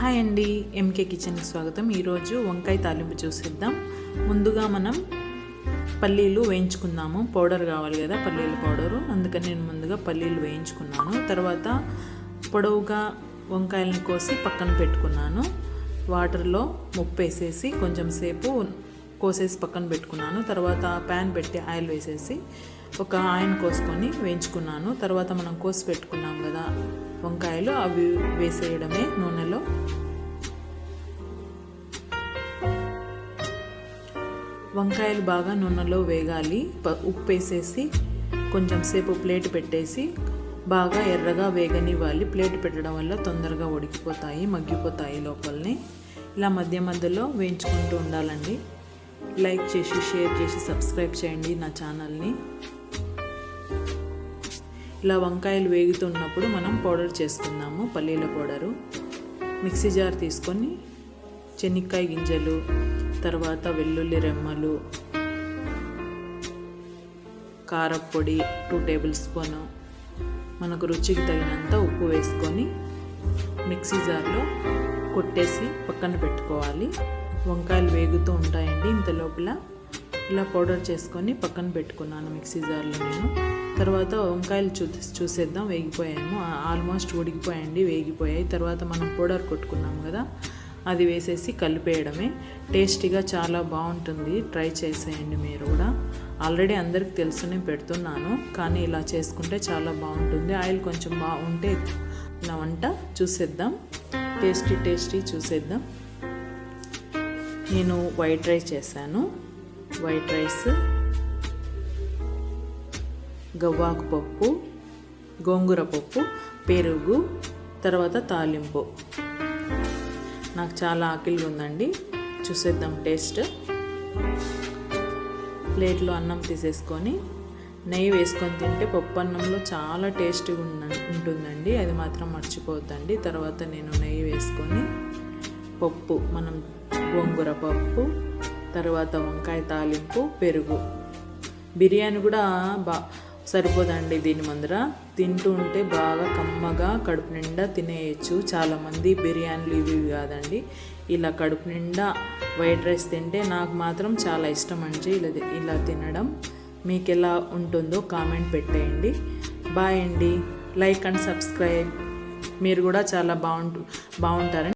Hi అండి MK కిచెన్కి స్వాగతం. ఈరోజు వంకాయ తాలింపు చూసేద్దాం. ముందుగా మనం పల్లీలు వేయించుకుందాము. పౌడర్ కావాలి కదా పల్లీల పౌడరు. అందుకని నేను ముందుగా పల్లీలు వేయించుకున్నాను. తర్వాత పొడవుగా వంకాయలను కోసి పక్కన పెట్టుకున్నాను. వాటర్లో ముప్పు వేసేసి కొంచెం సేపు కోసేసి పక్కన పెట్టుకున్నాను. తర్వాత ప్యాన్ పెట్టి ఆయిల్ వేసేసి ఒక ఆయన కోసుకొని వేయించుకున్నాను. తర్వాత మనం కోసి పెట్టుకున్నాం కదా వంకాయలు అవి వేసేయడమే నూనెలో. వంకాయలు బాగా నూనెలో వేగాలి. ప- ఉప్పు వేసేసి కొంచెం సేపు ప్లేట్ పెట్టేసి బాగా ఎర్రగా వేగనివ్వాలి. ప్లేట్ పెట్టడం వల్ల తొందరగా ఉడికిపోతాయి మగ్గిపోతాయి లోపలని. ఇలా మధ్య మధ్యలో వేయించుకుంటూ ఉండాలండి. లైక్ చేసి షేర్ చేసి సబ్స్క్రైబ్ చేయండి నా ఛానల్ని. ఇలా వంకాయలు వేగుతున్నప్పుడు మనం పౌడర్ చేసుకుందాము పల్లీల పౌడరు. మిక్సీ జార్ తీసుకొని చెనిక్కాయ గింజలు తర్వాత వెల్లుల్లి రెమ్మలు కారప్పొడి టూ టేబుల్ స్పూను మనకు రుచికి తగినంత ఉప్పు వేసుకొని మిక్సీ జార్లో కొట్టేసి పక్కన పెట్టుకోవాలి. వంకాయలు వేగుతూ ఉంటాయండి ఇంత లోపల. ఇలా పౌడర్ చేసుకొని పక్కన పెట్టుకున్నాను మిక్సీ జార్లో నేను. తర్వాత వంకాయలు చూ చూసేద్దాం వేగిపోయాము ఆల్మోస్ట్ ఉడికిపోయాయండి వేగిపోయాయి. తర్వాత మనం పౌడర్ కొట్టుకున్నాం కదా అది వేసేసి కలిపేయడమే. టేస్టీగా చాలా బాగుంటుంది. ట్రై చేసేయండి మీరు కూడా. ఆల్రెడీ అందరికి తెలుసునే పెడుతున్నాను కానీ ఇలా చేసుకుంటే చాలా బాగుంటుంది. ఆయిల్ కొంచెం బాగుంటే నా వంట చూసేద్దాం. టేస్టీ టేస్టీ చూసేద్దాం. నేను వైట్ రైస్ చేశాను. వైట్ రైస్ గవ్వాకు పప్పు గోంగూర పప్పు పెరుగు తర్వాత తాలింపు. నాకు చాలా ఆకలిగా ఉందండి. చూసేద్దాం టేస్ట్. ప్లేట్లో అన్నం తీసేసుకొని నెయ్యి వేసుకొని తింటే పప్పు అన్నంలో చాలా టేస్ట్గా ఉంటుందండి. అది మాత్రం మర్చిపోద్దండి తర్వాత నేను నెయ్యి వేసుకొని పప్పు మనం గోంగూర పప్పు తర్వాత వంకాయ తాలింపు పెరుగు. బిర్యానీ కూడా బా సరిపోదండి దీని ముందర. తింటూ ఉంటే బాగా కమ్మగా కడుపు నిండా తినేయచ్చు. చాలామంది బిర్యానీలు ఇవి కాదండి. ఇలా కడుపు నిండా వైట్ రైస్ తింటే నాకు మాత్రం చాలా ఇష్టం అండి ఇలా ఇలా తినడం. మీకు ఎలా ఉంటుందో కామెంట్ పెట్టేయండి. బాయ్ అండి. Like and subscribe. మీరు కూడా చాలా బాగుంటు బాగుంటారని